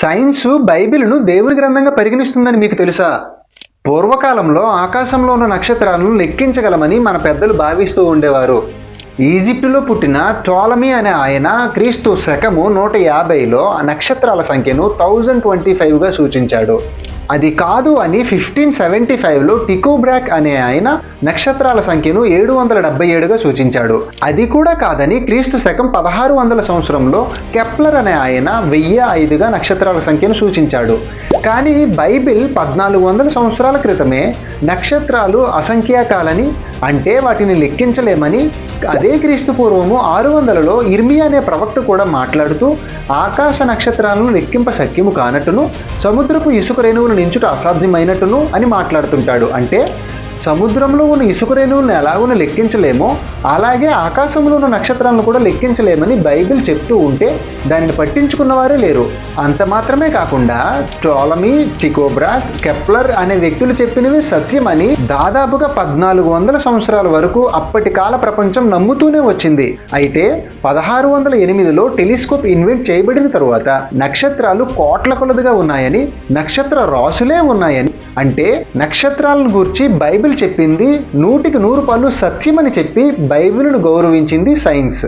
Science బైబిల్ను దేవుని గ్రంథంగా పరిగణిస్తుందని మీకు తెలుసా? పూర్వకాలంలో ఆకాశంలో ఉన్న నక్షత్రాలను లెక్కించగలమని మన పెద్దలు భావిస్తూ ఉండేవారు. ఈజిప్టులో పుట్టిన టోలమీ అనే ఆయన క్రీస్తు శకము నూట యాభైలో ఆ నక్షత్రాల సంఖ్యను థౌజండ్ ట్వంటీ ఫైవ్గా సూచించాడు. అది కాదు అని ఫిఫ్టీన్ సెవెంటీ ఫైవ్లో టికోబ్రాక్ అనే ఆయన నక్షత్రాల సంఖ్యను ఏడు వందల డెబ్బై ఏడుగా సూచించాడు. అది కూడా కాదని క్రీస్తు శకం పదహారు వందల సంవత్సరంలో కెప్లర్ అనే ఆయన వెయ్యి ఐదుగా నక్షత్రాల సంఖ్యను సూచించాడు. కానీ బైబిల్ పద్నాలుగు వందల సంవత్సరాల క్రితమే నక్షత్రాలు అసంఖ్యాకాలని అంటే వాటిని లెక్కించలేమని అదే క్రీస్తు పూర్వము ఆరు వందలలో ఇర్మి అనే ప్రవక్త కూడా మాట్లాడుతూ ఆకాశ నక్షత్రాలను లెక్కింప సఖ్యము కానట్టును సముద్రపు ఇసుక రేణువులు నించుట అసాధ్యమైనట్టును అని మాట్లాడుతుంటాడు. అంటే సముద్రంలో ఉన్న ఇసుక రేణువులను ఎలాగున లెక్కించలేమో అలాగే ఆకాశంలో ఉన్న నక్షత్రాలను కూడా లెక్కించలేమని బైబిల్ చెప్తూ ఉంటే దానిని పట్టించుకున్నవారే లేరు. అంత మాత్రమే కాకుండా టోలమీ టికోబ్రా కెప్లర్ అనే వ్యక్తులు చెప్పినవి సత్యమని దాదాపుగా పద్నాలుగు వందల సంవత్సరాల వరకు అప్పటి కాల ప్రపంచం నమ్ముతూనే వచ్చింది. అయితే పదహారు వందల ఎనిమిదిలో టెలిస్కోప్ ఇన్వెంట్ చేయబడిన తరువాత నక్షత్రాలు కోట్ల కొలదిగా ఉన్నాయని నక్షత్ర రాసులే ఉన్నాయని అంటే నక్షత్రాలను గూర్చి బైబిల్ చెప్పింది నూటికి నూరు పళ్ళు సత్యమని చెప్పి బైబిల్ను గౌరవించింది సైన్స్.